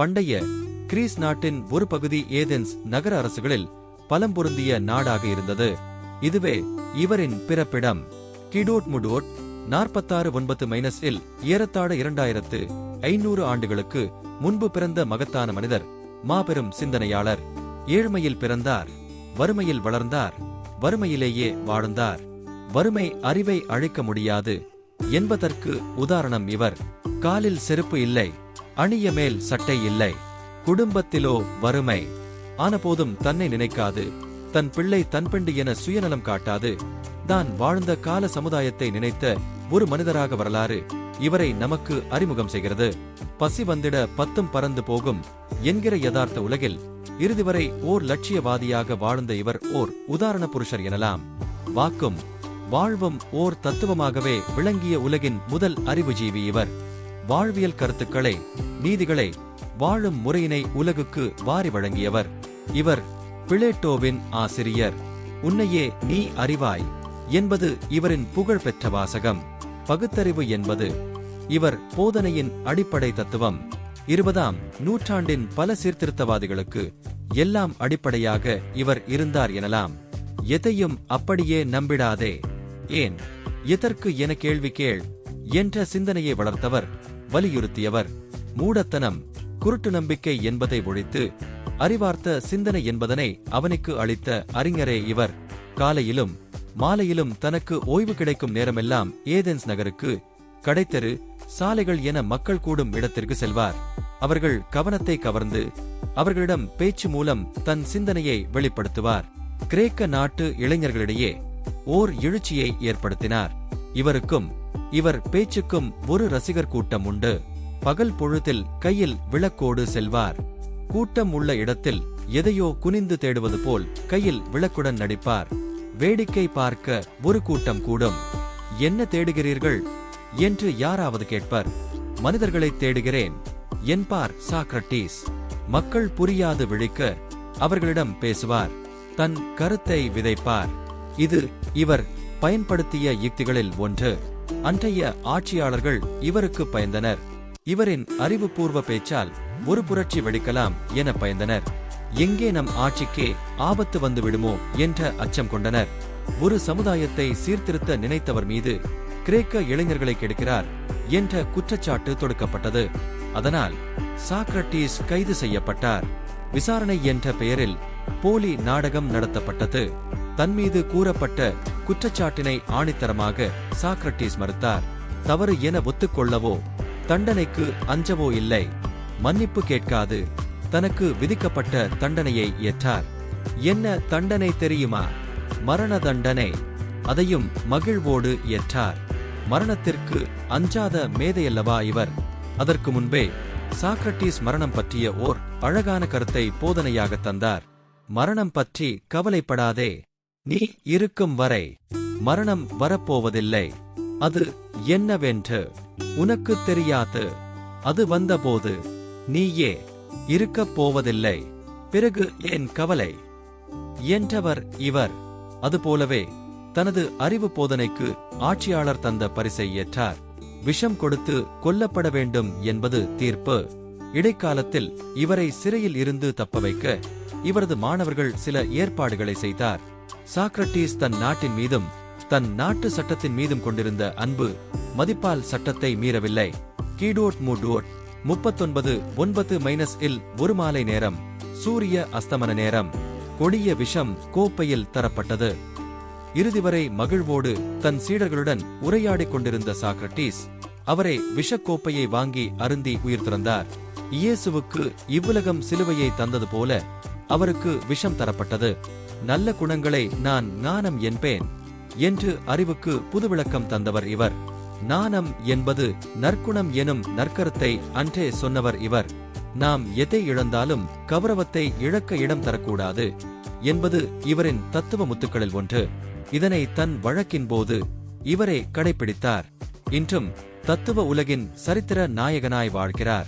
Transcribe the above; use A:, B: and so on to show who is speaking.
A: பண்டைய கிரீஸ் நாட்டின் ஒரு பகுதி ஏதென்ஸ் நகர அரசுகளில் பலம் பொருந்திய நாடாக இருந்தது. இதுவே இவரின் பிறப்பிடம். கிடோட் முடோட் நாற்பத்தாறு ஒன்பது மைனஸ் இல் ஏறத்தாழ இரண்டாயிரத்து ஐநூறு ஆண்டுகளுக்கு முன்பு பிறந்த மகத்தான மனிதர் மாபெரும் சிந்தனையாளர் ஏழ்மையில் பிறந்தார் வறுமையில் வளர்ந்தார் வறுமையிலேயே வாழ்ந்தார். வறுமை அறிவை அழிக்க முடியாது என்பதற்கு உதாரணம் இவர். காலில் செருப்பு இல்லை அணிய மேல் சட்டை இல்லை. குடும்பத்திலோ வறுமை. ஆனபோதும் தன்னை நினைக்காது. தன் பிள்ளை தன் பெண்டு என சுயநலம் காட்டாது. தான் வாழ்ந்த கால சமுதாயத்தை நினைத்த ஒரு மனிதராக வரலாறு இவரை நமக்கு அறிமுகம் செய்கிறது. பசி வந்திட பத்தும் பறந்து போகும் என்கிற யதார்த்த உலகில் இறுதி வரை ஓர் லட்சியவாதியாக வாழ்ந்த இவர் ஓர் உதாரண புருஷர் எனலாம். வாக்கும் வாழ்வும் ஓர் தத்துவமாகவே விளங்கிய உலகின் முதல் அறிவுஜீவி இவர். வாழ்வியல் கருத்துக்களை நீதிகளை வாழும் முறையினை உலகுக்கு வாரி வழங்கியவர். இவர் பிளேட்டோவின் ஆசிரியர். உன்னையே நீ அறிவாய் என்பது இவரின் புகழ் பெற்ற வாசகம். பகுத்தறிவு என்பது இவர் போதனையின் அடிப்படை தத்துவம். இருபதாம் நூற்றாண்டின் பல சீர்திருத்தவாதிகளுக்கு எல்லாம் அடிப்படையாக இவர் இருந்தார் எனலாம். எதையும் அப்படியே நம்பிடாதே. ஏன்? எதற்கு என கேள்வி கேள். என்ற சிந்தனையை வளர்த்தவர் வலியுறுத்தியவர். மூடத்தனம் குருட்டு நம்பிக்கை என்பதை ஒழித்து அறிவார்த்த சிந்தனை என்பதனை அவனுக்கு அளித்த அறிஞரே இவர். காலையிலும் மாலையிலும் தனக்கு ஓய்வு கிடைக்கும் நேரமெல்லாம் ஏதென்ஸ் நகருக்கு கடைத்தெரு சாலைகள் என மக்கள் கூடும் இடத்திற்கு செல்வார். அவர்கள் கவனத்தை கவர்ந்து அவர்களிடம் பேச்சு மூலம் தன் சிந்தனையை வெளிப்படுத்துவார். கிரேக்க நாட்டு இளைஞர்களிடையே ஓர் எழுச்சியை ஏற்படுத்தினார். இவருக்கும் இவர் பேச்சுக்கும் ஒரு ரசிகர் கூட்டம் உண்டு. பகல் பொழுதில் கையில் விளக்கோடு செல்வார். கூட்டம் உள்ள இடத்தில் எதையோ குனிந்து தேடுவது போல் கையில் விளக்குடன் நடிப்பார். வேடிக்கை பார்க்க ஒரு கூட்டம் கூடும். என்ன தேடுகிறீர்கள் என்று யாராவது கேட்பர். மனிதர்களை தேடுகிறேன். என்பார் சாக்ரட்டீஸ். மக்கள் புரியாது விழிக்க அவர்களிடம் பேசுவார். தன் கருத்தை விதைப்பார். இது இவர் பயன்படுத்திய யுக்திகளில் ஒன்று. அன்றைய ஆட்சியாளர்கள் இவருக்கு பயந்தனர். இவரின் அறிவுபூர்வ பேச்சால் ஒரு புரட்சி வெடிக்கலாம் என பயந்தனர். எங்கே நம் ஆட்சிக்கே ஆபத்து வந்து விடுமோ என்ற அச்சம் கொண்டனர். ஒரு சமுதாயத்தை சீர்திருத்த நினைத்தவர் மீது கிரேக்க இளைஞர்களை கெடுக்கிறார் என்ற குற்றச்சாட்டு தொடுக்கப்பட்டது. அதனால் சாக்ரட்டிஸ் கைது செய்யப்பட்டார். விசாரணை என்ற பெயரில் போலி நாடகம் நடத்தப்பட்டது. தன் மீது கூறப்பட்ட குற்றச்சாட்டினை ஆணித்தரமாக சாக்ரட்டீஸ் மறுத்தார். தவறு என ஒத்துக்கொள்ளவோ தண்டனைக்கு அஞ்சவோ இல்லை. மன்னிப்பு கேட்காது. தனக்கு விதிக்கப்பட்ட தண்டனையை ஏற்றார். என்ன தண்டனை தெரியுமா? மரண தண்டனை. அதையும் மகிழ்வோடு ஏற்றார். மரணத்திற்கு அஞ்சாத மேதையல்லவா இவர்? அதற்கு முன்பே சாக்ரட்டீஸ் மரணம் பற்றிய ஓர் அழகான கருத்தை போதனையாக தந்தார். மரணம் பற்றி கவலைப்படாதே. நீ இருக்கும் வரை மரணம் வரப்போவதில்லை. அது என்னவென்று உனக்கு தெரியாது. அது வந்தபோது நீயே இருக்கப் போவதில்லை. பிறகு ஏன் கவலை என்றவர் இவர். அதுபோலவே தனது அறிவு போதனைக்கு ஆட்சியாளர் தந்த பரிசை ஏற்றார். விஷம் கொடுத்து கொல்லப்பட வேண்டும் என்பது தீர்ப்பு. இடைக்காலத்தில் இவரை சிறையில் இருந்து தப்ப வைக்க இவரது மாணவர்கள் சில ஏற்பாடுகளை செய்தார். சாக்ரட்டீஸ் தன் நாட்டின் மீதும் தன் நாட்டு சட்டத்தின் மீதும் கொண்டிருந்த அன்பு மதிப்பால் சட்டத்தை மீறவில்லை. கீடோட் மூடோட் முப்பத்தொன்பது ஒன்பது மைனஸ் இல் ஒரு மாலை நேரம் சூரிய அஸ்தமன நேரம் கொடிய விஷம் கோப்பையில் தரப்பட்டது. இறுதி வரை மகிழ்வோடு தன் சீடர்களுடன் உரையாடிக் கொண்டிருந்த சாக்ரட்டீஸ் அவரை விஷக்கோப்பையை வாங்கி அருந்தி உயிர் திறந்தார். இயேசுவுக்கு இவ்வுலகம் சிலுவையை தந்தது போல அவருக்கு விஷம் தரப்பட்டது. நல்ல குணங்களை நான் ஞானம் என்பேன் என்று அறிவுக்கு புதுவிளக்கம் தந்தவர் இவர். நாணம் என்பது நற்குணம் எனும் நற்கரத்தை அன்றே சொன்னவர் இவர். நாம் எதை இழந்தாலும் கௌரவத்தை இழக்க இடம் தரக்கூடாது என்பது இவரின் தத்துவ முத்துக்களில் ஒன்று. இதனை தன் வழக்கின் போது இவரே கடைபிடித்தார். இன்றும் தத்துவ உலகின் சரித்திர நாயகனாய் வாழ்கிறார்.